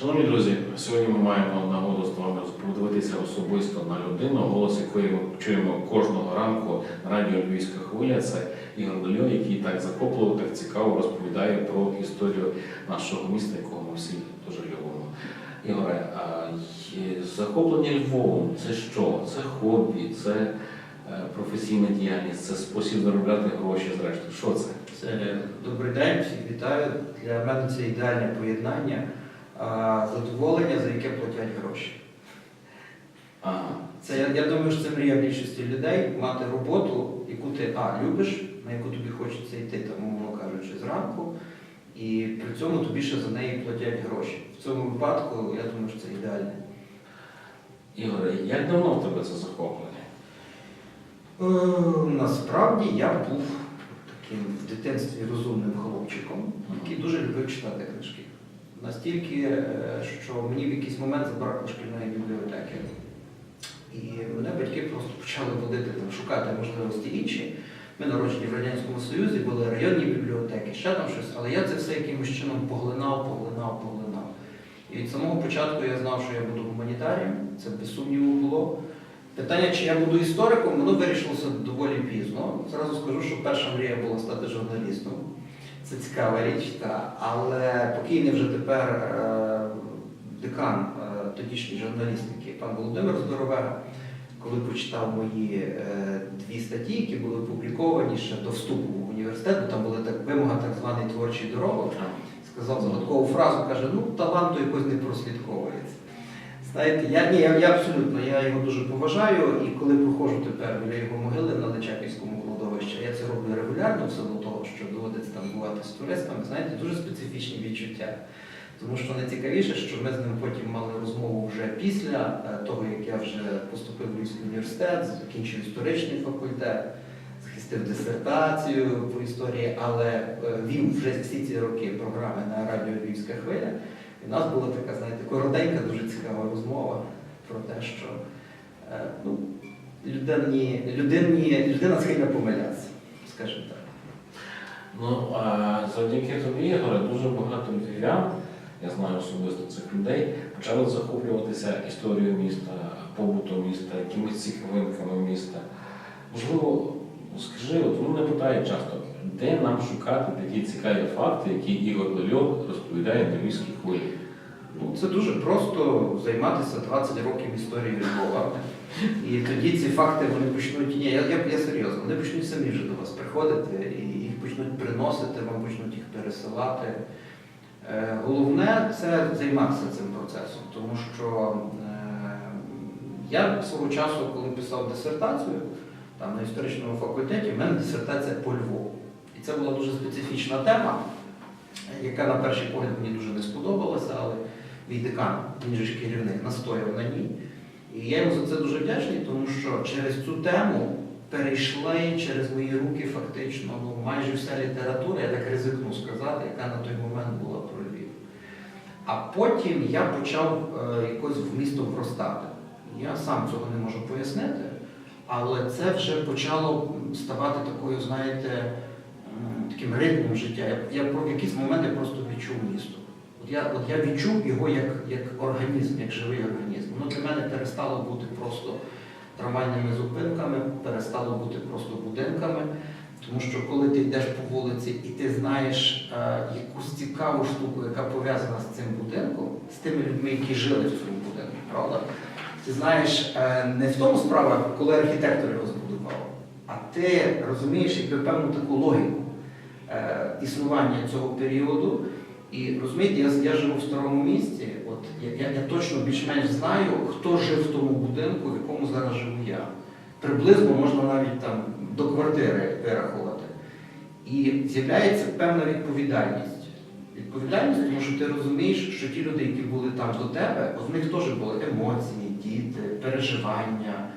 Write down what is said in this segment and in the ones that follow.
Шановні друзі, сьогодні ми маємо нагоду з вами подивитися особисто на людину, голос якої ми чуємо кожного ранку радіо Львівська хвиля. Це Ігор Дольо, який так захопливо, так цікаво розповідає про історію нашого міста, якого ми всі дуже любимо. Ігоре, а захоплення Львовом це що? Це хобі, це е, професійна діяльність, це спосіб заробляти гроші, зрештою. Що це? Це добрий день, всіх вітаю. Для мене це ідеальне поєднання задоволення, за яке платять гроші. Ага. Це я, я думаю, що це мрія більшості людей мати роботу, яку ти а, любиш, на яку тобі хочеться йти, там, умовно кажучи, зранку, і при цьому тобі ще за неї платять гроші. В цьому випадку я думаю, що це ідеальне. Ігоре, як давно в тебе це захоплення? Е, Насправді я був таким в дитинстві розумним хлопчиком, який дуже любив читати книжки. Настільки, е, що мені в якийсь момент забракло шкільної бібліотеки. І мене батьки просто почали водити там, шукати можливості інші. Ми народжені в Радянському Союзі, були районні бібліотеки, ще там щось, але я це все якимось чином поглинав, поглинав, поглинав. І від самого початку я знав, що я буду гуманітарієм, це без сумніву було. Питання, чи я буду істориком, воно вирішилося доволі пізно. Зразу скажу, що перша мрія була стати журналістом. Це цікава річ, та. але покійний вже тепер е, декан е, тодішньої журналістики, пан Володимир Здоровега, коли почитав мої е, дві статті, які були опубліковані ще до вступу в університет, там була так вимога так званий творчий доробок, сказав загадкову фразу, каже, ну таланту якось не прослідковується. Знаєте, я, ні, я, я абсолютно я його дуже поважаю, і коли проходжу тепер біля його могили на Личаківському кладовищі, я це роблю регулярно, в силу того, що доводиться там бувати з туристами, знаєте, дуже специфічні відчуття. Тому що найцікавіше, що ми з ним потім мали розмову вже після е, того, як я вже поступив в Львівський університет, закінчив історичний факультет, захистив дисертацію по історії, але е, вів вже всі ці роки програми на радіо Львівська хвиля. І в нас була така, знаєте, коротенька, дуже цікава розмова про те, що е, ну, людині, людині, людина схильна помилятися, скажімо так. Ну, а завдяки тобі, Ігоре, дуже багато львів'ян, я знаю особисто цих людей, почали захоплюватися історією міста, побутом міста, якимись цікавинками міста. Можливо, скажи, от мене питають часто, де нам шукати такі цікаві факти, які Ігор Лельов розповідає на львівській хвилі? Ну, це дуже просто займатися 20 років історією Львова. І тоді ці факти вони почнуть. Ні, я, я, я серйозно, вони почнуть самі вже до вас приходити і їх почнуть приносити, вам почнуть їх пересилати. Е, головне це займатися цим процесом, тому що е, я свого часу, коли писав дисертацію там, на історичному факультеті, в мене дисертація по Львову. І це була дуже специфічна тема, яка на перший погляд мені дуже не сподобалася, але мій декан, він же ж керівник, настояв на ній. І я йому за це дуже вдячний, тому що через цю тему перейшли через мої руки фактично ну, майже вся література, я так ризикну сказати, яка на той момент була про Львів. А потім я почав е, якось в місто вростати. Я сам цього не можу пояснити, але це вже почало ставати такою, знаєте, таким ритмом життя. Я, я в якийсь момент я просто відчув місто. От я, от я відчув його як, як організм, як живий організм. Воно для мене перестало бути просто трамвайними зупинками, перестало бути просто будинками. Тому що коли ти йдеш по вулиці і ти знаєш е, якусь цікаву штуку, яка пов'язана з цим будинком, з тими людьми, які жили в цьому будинку, правда? Ти знаєш, е, не в тому справа, коли архітектор його збудував, а ти розумієш якби певну таку логіку існування цього періоду. І розумієте, я, я живу в старому місті, от я, я, я точно більш-менш знаю, хто жив в тому будинку, в якому зараз живу я. Приблизно можна навіть там до квартири вирахувати. І з'являється певна відповідальність. Відповідальність, тому що ти розумієш, що ті люди, які були там до тебе, в них теж були емоції, діти, переживання.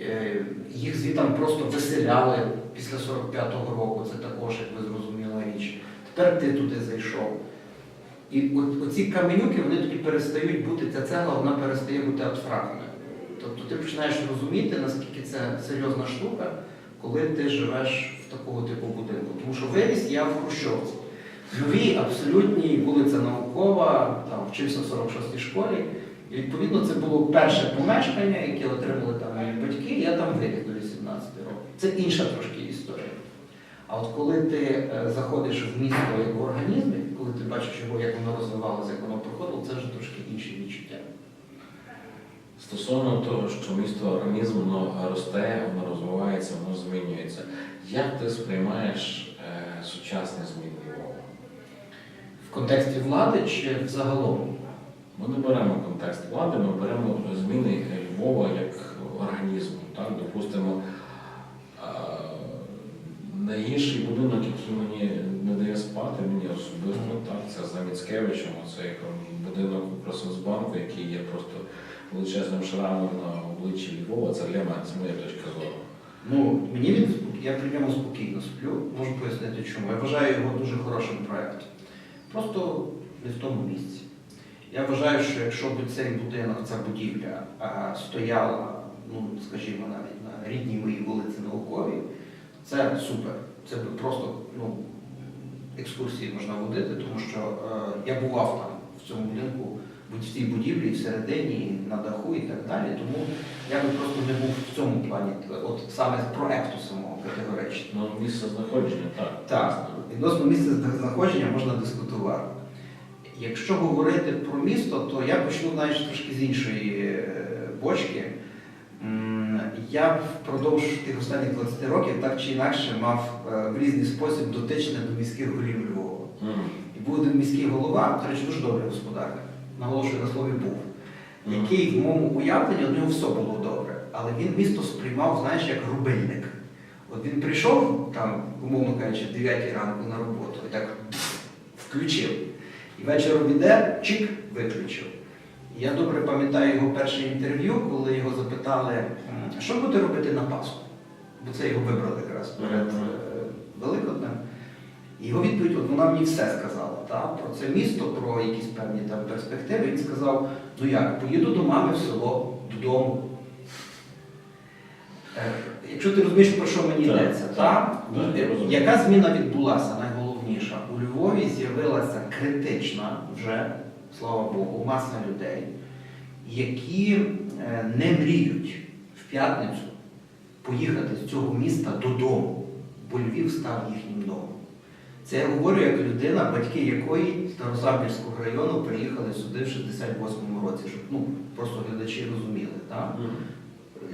Е, Їх звітам просто виселяли після 45-го року, це також, як ви зрозуміла річ. Тепер ти туди зайшов. І оці каменюки вони тоді перестають бути, ця цегла вона перестає бути абстрактною. Тобто ти починаєш розуміти, наскільки це серйозна штука, коли ти живеш в такого типу будинку. Тому що виріс я в Хрущовці. новій, абсолютній вулиця Наукова, там вчився в 46-й школі. І відповідно це було перше помешкання, яке отримали там мої батьки, я там виріс до 18 років. Це інша трошки історія. А от коли ти е, заходиш в місто як в організмі, коли ти бачиш його, як воно розвивалося, як воно проходило, це вже трошки інші відчуття. Стосовно того, що місто організм воно росте, воно розвивається, воно змінюється. Як ти сприймаєш е, сучасні зміни Львова? В контексті влади чи взагалом? Ми не беремо контекст влади, ми беремо зміни Львова як організму. Так? Допустимо, найгірший будинок, який мені не дає спати, мені особисто, так, це за Міцкевичем, цей будинок у Красноцбанку, який є просто величезним шрамом на обличчі Львова. Це для мене, це моя точка зору. Ну, мені він я при ньому спокійно сплю, можу пояснити чому. Я вважаю його дуже хорошим проєктом. Просто не в тому місці. Я вважаю, що якщо б цей будинок, ця будівля стояла, ну, скажімо, навіть на рідній моїй вулиці Науковій, це супер. Це б просто ну, екскурсії можна водити, тому що е, я бував там в цьому будинку, будь в цій будівлі, всередині, і на даху і так далі. Тому я би просто не був в цьому плані, от саме з проекту самого категорично. Ну, місце знаходження, так. Так, відносно місця знаходження можна дискутувати. Якщо говорити про місто, то я почну знаєш, трошки з іншої е, бочки. Я впродовж тих останніх 20 років так чи інакше мав е, в різний спосіб дотичне до міських голів Львова. І був один міський голова, до речі, дуже добрий господарник, наголошую на слові був, який в моєму уявленні у нього все було добре, але він місто сприймав, знаєш, як рубильник. От він прийшов там, умовно кажучи, в 9 ранку на роботу і так включив. І вечором іде, чик, виключив. Я добре пам'ятаю його перше інтерв'ю, коли його запитали, що будете робити на Пасху? Бо це його вибрали якраз перед Мгм. е, Великоднем. Його відповідь, от вона мені все сказала та, про це місто, про якісь певні там перспективи. Він сказав: ну як, поїду до мами в село, додому. Е, Якщо ти розумієш, про що мені йдеться, та? Я розумію. яка зміна відбулася найголовніша? У Львові з'явилася критична вже, слава Богу, маса людей, які е, не мріють в п'ятницю поїхати з цього міста додому, бо Львів став їхнім домом. Це я говорю як людина, батьки якої з Старосамбірського району приїхали сюди в 68-му році, щоб ну, просто глядачі розуміли. Так?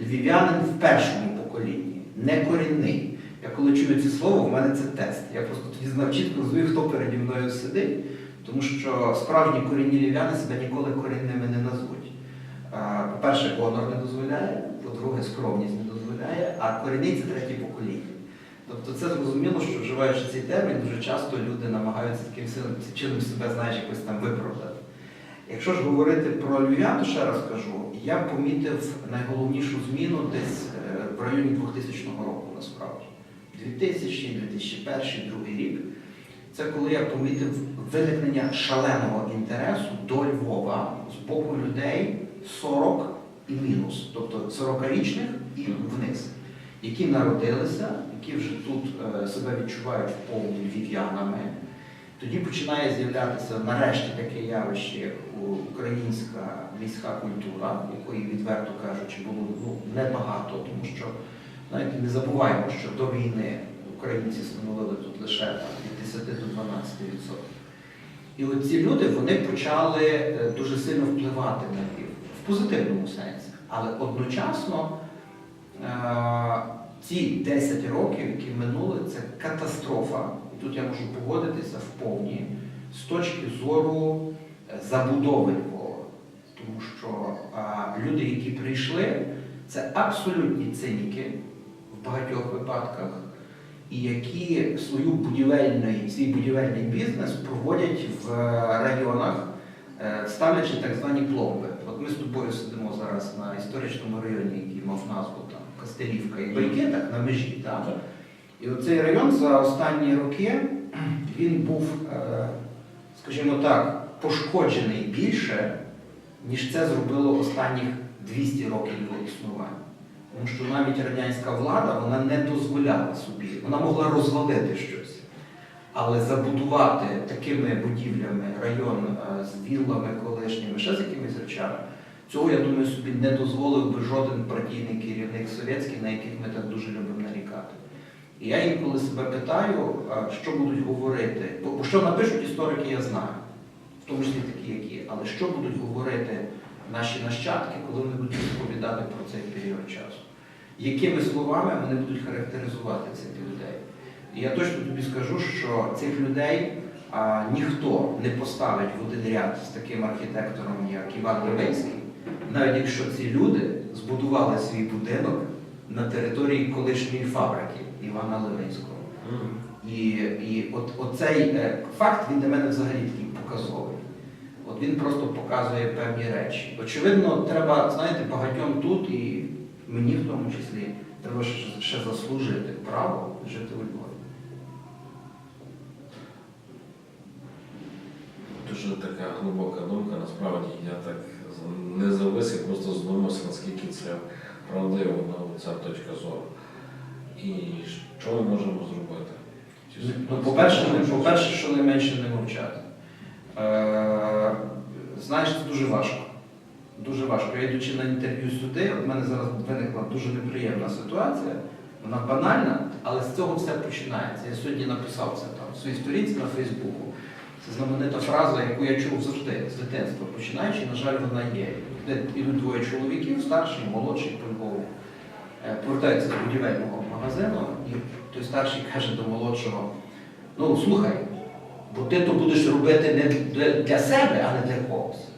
Львів'янин в першому поколінні, не корінний. Я коли чую це слово, в мене це тест. Я просто тоді знав чітко розумію, хто переді мною сидить, тому що справжні корінні львів'яни себе ніколи корінними не назвуть. По-перше, гонор не дозволяє, по-друге, скромність не дозволяє, а корінний це третє покоління. Тобто це зрозуміло, що вживаючи цей термін, дуже часто люди намагаються таким чином себе, знаєш, якось там виправдати. Якщо ж говорити про львів'ян, то ще раз кажу, я помітив найголовнішу зміну десь е, в районі 2000 року насправді. 2000, 2001, 2002 рік. Це коли я помітив виникнення шаленого інтересу до Львова з боку людей 40 і мінус, тобто 40-річних і вниз, які народилися, які вже тут е, себе відчувають повні львів'янами. Тоді починає з'являтися нарешті таке явище, українська міська культура, якої, відверто кажучи, було ну, небагато, тому що знаєте, не забуваємо, що до війни українці становили тут лише там, від 10 до 12 відсотків. І от ці люди вони почали е, дуже сильно впливати на Львів в позитивному сенсі. Але одночасно е, ці 10 років, які минули, це катастрофа. І тут я можу погодитися в повні з точки зору е, забудови Львова. Тому що люди, які прийшли, це абсолютні циніки в багатьох випадках, і які свою будівельний, свій будівельний бізнес проводять в районах, е, ставлячи так звані пломби. От ми з тобою сидимо зараз на історичному районі, який мав назву там Кастелівка і Байкетах на межі. Так? Так. І оцей район за останні роки він був, е, скажімо так, пошкоджений більше, ніж це зробило останніх 200 років його існування. Тому що навіть радянська влада вона не дозволяла собі, вона могла розвалити щось. Але забудувати такими будівлями район е, з віллами колишніми, ще з якимись речами, цього, я думаю, собі не дозволив би жоден партійний керівник совєтський, на яких ми так дуже любимо нарікати. І я інколи себе питаю, що будуть говорити. Бо що напишуть історики, я знаю, в тому числі такі, як є. Але що будуть говорити наші нащадки, коли вони будуть розповідати про цей період часу? Якими словами вони будуть характеризувати цих людей? І я точно тобі скажу, що цих людей а, ніхто не поставить в один ряд з таким архітектором, як Іван Левинський, навіть якщо ці люди збудували свій будинок на території колишньої фабрики Івана Левинського. І, і от, оцей е, факт він для мене взагалі такий показовий. От він просто показує певні речі. Очевидно, треба, знаєте, багатьом тут, і мені в тому числі, треба ще, ще заслужити право жити у Львові. Дуже така глибока думка. Насправді я так не зависив, просто задумався, наскільки це правдиво ну, ця точка зору. І що ми можемо зробити? Ну, по-перше, не- по-перше, що найменше не мовчати. Е, знаєш, це дуже важко. Дуже важко. Я йдучи на інтерв'ю сюди, от в мене зараз виникла дуже неприємна ситуація. Вона банальна, але з цього все починається. Я сьогодні написав це там в своїй сторінці на Фейсбуку. Це знаменита фраза, яку я чув завжди з дитинства, починаючи, на жаль, вона є. Ідуть двоє чоловіків, старший, молодший по Львову. Е, Повертаються з будівельного магазину, і той старший каже до молодшого: ну слухай, бо ти то будеш робити не для себе, а не для когось.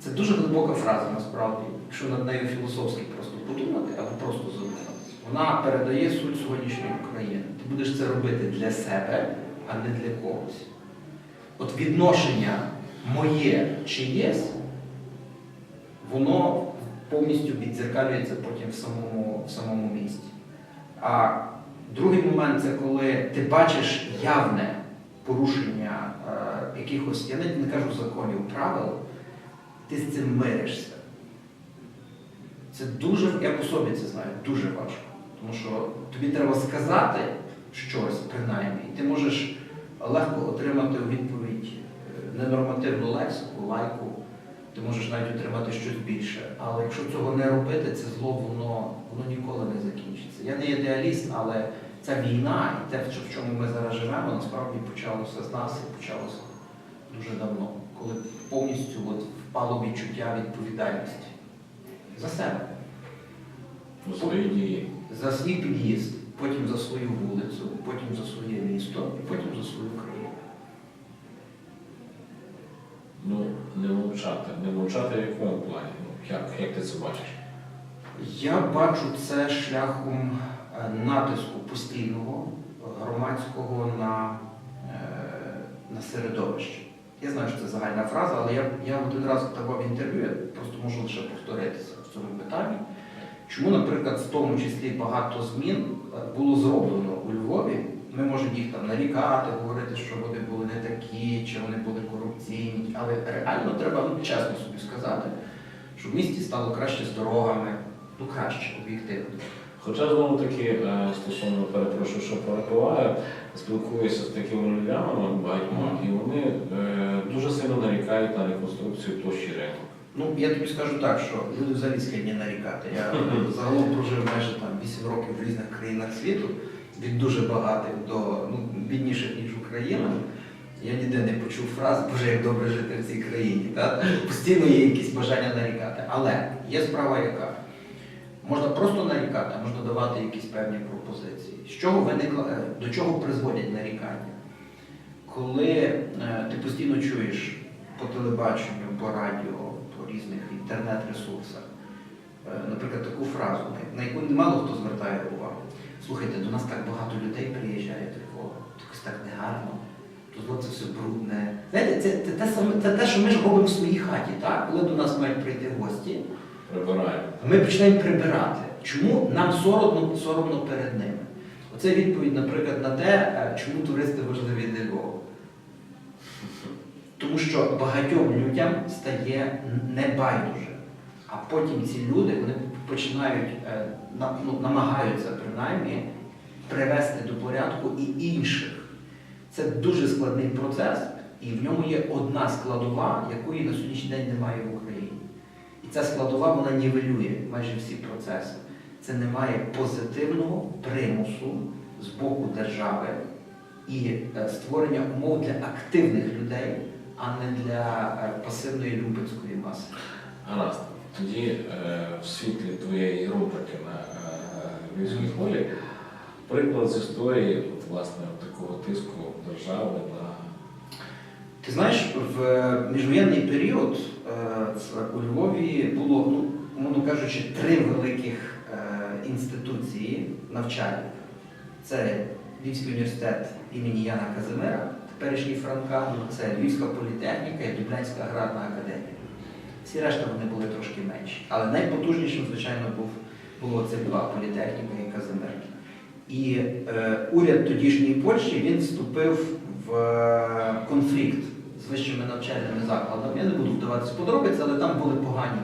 Це дуже глибока фраза насправді, якщо над нею філософськи просто подумати або просто задуматися. Вона передає суть сьогоднішньої України. Ти будеш це робити для себе, а не для когось. От відношення моє чиєсь, воно повністю віддзеркалюється потім в самому, в самому місті. А другий момент це коли ти бачиш явне порушення е, якихось, я навіть не кажу законів, правил, ти з цим миришся. Це дуже, я по собі це знаю, дуже важко. Тому що тобі треба сказати щось, принаймні, і ти можеш легко отримати у відповідь е, ненормативну лексику, лайку, ти можеш навіть отримати щось більше. Але якщо цього не робити, це зло воно, воно ніколи не закінчиться. Я не ідеаліст, але ця війна і те, в чому ми зараз живемо, насправді почалося з нас і почалося дуже давно, коли повністю от впало відчуття відповідальності за себе, У свої дії. за свій під'їзд, потім за свою вулицю, потім за своє місто і потім за свою країну. Ну, не мовчати. Не мовчати в якому плані? Ну, як, як ти це бачиш? Я бачу це шляхом е, натиску постійного громадського на, е, на середовище. Я знаю, що це загальна фраза, але я, я один раз давав інтерв'ю, я просто можу лише повторитися в цьому питанні. Чому, наприклад, в тому числі багато змін е, було зроблено у Львові? Ми можемо їх там нарікати, говорити, що вони були не такі, чи вони були корупційні, але реально треба ну, чесно собі сказати, що в місті стало краще з дорогами, ну краще, об'єктивно. Хоча знову таки е, стосовно перепрошую, що перебуваю, спілкуюся з такими львів'янами багатьма, і вони е, дуже сильно нарікають на реконструкцію площі ринку. Ну, я тобі скажу так, що люди взагалі схильні нарікати. Я загалом прожив майже там 8 років в різних країнах світу, від дуже багатих до ну, бідніших, ніж Україна. Я ніде не почув фрази, Боже, як добре жити в цій країні. Та? Постійно є якісь бажання нарікати. Але є справа яка? Можна просто нарікати, а можна давати якісь певні пропозиції. З чого виникла, е, до чого призводять нарікання? Коли е, ти постійно чуєш по телебаченню, по радіо, по різних інтернет-ресурсах, е, наприклад, таку фразу, на яку мало хто звертає увагу. Слухайте, до нас так багато людей приїжджає такого, якось так негарно, тут це все брудне. Знаєте, це, це, саме, це те, що ми ж робимо в своїй хаті, так? коли до нас мають прийти гості. Прибираємо. Ми починаємо прибирати. Чому нам соромно, соромно перед ними? Оце відповідь, наприклад, на те, е, чому туристи важливі для Львова. Тому що багатьом людям стає небайдуже. А потім ці люди вони починають, е, ну, намагаються принаймні привести до порядку і інших. Це дуже складний процес, і в ньому є одна складова, якої на сьогоднішній день немає в Україні. Ця складова вона нівелює майже всі процеси. Це немає позитивного примусу з боку держави і е, створення умов для активних людей, а не для е, пасивної люмпинської маси. Гаразд. Тоді е, в світлі твоєї рубрики на Львівській хвилі приклад з історії от, власне от такого тиску держави на Ти знаєш, в міжвоєнний період у Львові було, ну, умовно кажучи, три великих е, інституції навчальних. Це Львівський університет імені Яна Казимира, теперішній Франка, це Львівська політехніка і Дублянська аграрна академія. Всі решта вони були трошки менші. Але найпотужнішим, звичайно, був, було це два політехніка і Казимир. І е, уряд тодішньої Польщі він вступив в е, конфлікт вищими навчальними закладами. Я не буду вдаватися подробиці, але там були погані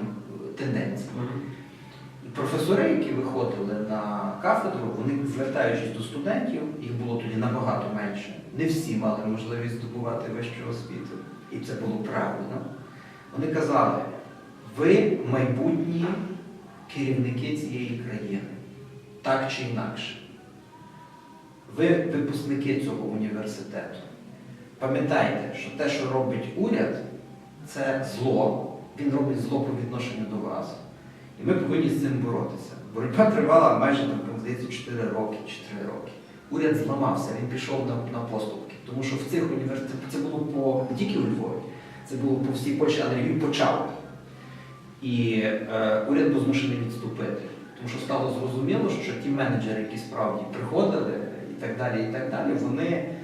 тенденції. Професори, які виходили на кафедру, вони, звертаючись до студентів, їх було тоді набагато менше. Не всі мали можливість здобувати вищу освіту. І це було правильно. Вони казали, ви майбутні керівники цієї країни, так чи інакше. Ви випускники цього університету. Пам'ятайте, що те, що робить уряд, це зло. Він робить зло по відношенню до вас. І ми повинні з цим боротися. Боротьба тривала майже здається, 4 роки чи 3 роки. Уряд зламався, він пішов на, на поступки. Тому що в цих університетах це було по не тільки у Львові, це було по всій Польщі, але Львів почав. І е, уряд був змушений відступити. Тому що стало зрозуміло, що ті менеджери, які справді приходили і так далі, і так далі, вони,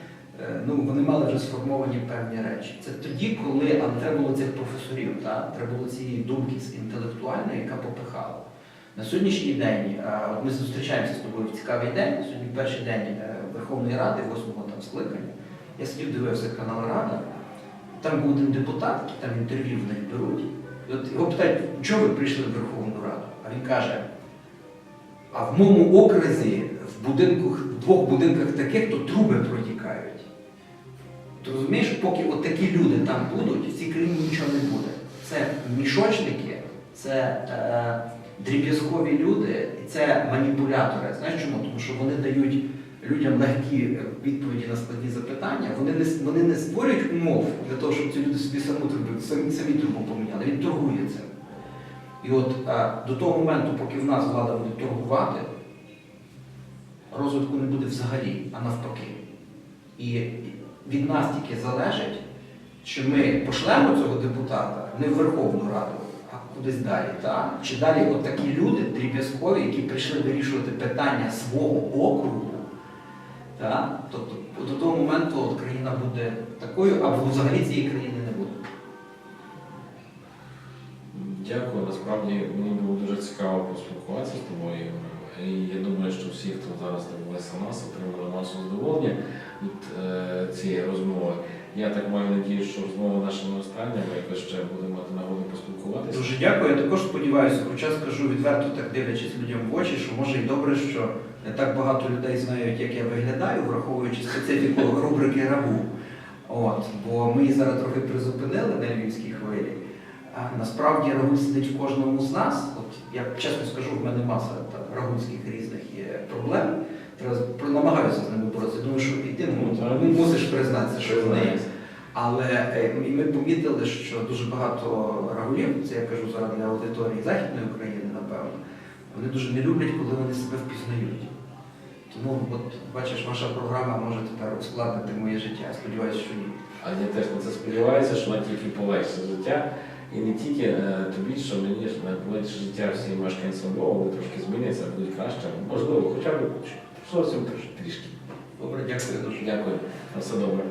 ну, вони мали вже сформовані певні речі. Це тоді, коли а не треба було цих професорів, та? треба було цієї думки інтелектуальної, яка попихала. На сьогоднішній день е, ми зустрічаємося з тобою в цікавий день. Сьогодні перший день е, Верховної Ради, восьмого там скликання. Я сидів, дивився канал Рада. Там був один депутат, там інтерв'ю в них беруть. І от його питають, чого ви прийшли в Верховну Раду? А він каже: а в моєму окрузі в будинку, в двох будинках таких, то труби протікають. Ти розумієш, поки от такі люди там будуть, в цій країні нічого не буде. Це мішочники, це е, дріб'язкові люди, і це маніпулятори. Знаєш чому? Тому що вони дають людям легкі відповіді на складні запитання, вони не, вони не створюють умов для того, щоб ці люди собі саму трубу, самі, самі трубу поміняли. Він торгує цим. І от е, до того моменту, поки в нас влада буде торгувати, розвитку не буде взагалі, а навпаки. І від нас тільки залежить, чи ми пошлемо цього депутата не в Верховну Раду, а кудись далі. Так? Чи далі от такі люди дріб'язкові, які прийшли вирішувати питання свого округу, так? тобто до того моменту от країна буде такою, або взагалі цієї країни не буде. Дякую. Насправді мені було дуже цікаво поспілкуватися з тобою. І я думаю, що всі, хто зараз дивилися нас, отримали масу задоволення від е, цієї розмови. Я так маю надію, що розмова наша не остання, ми якось ще будемо мати нагоду поспілкуватися. Дуже дякую. Я також сподіваюся, хоча скажу відверто, так дивлячись людям в очі, що може і добре, що не так багато людей знають, як я виглядаю, враховуючи специфіку рубрики Рабу. От, бо ми її зараз трохи призупинили на львівській хвилі. А насправді рагуль сидить в кожному з нас. От я чесно скажу, в мене маса там, різних є проблем. Треба про- намагаюся з ними боротися. Думаю, що і ти Ну, мусиш признатися, що вони є. Але е, ми- помітили, що дуже багато рагулів, це я кажу зараз для аудиторії Західної України, напевно, вони дуже не люблять, коли вони себе впізнають. Тому, от, бачиш, ваша програма може тепер ускладнити моє життя. Сподіваюся, що ні. А я теж на це сподіваюся, що вона тільки полегшить життя. І не тільки е, тобі, що мені ж не життя всім мешканцям Львова, вони трошки зміняться, будуть краще. Можливо, хоча б зовсім трішки. Добре, дякую дуже. Дякую. На все добре.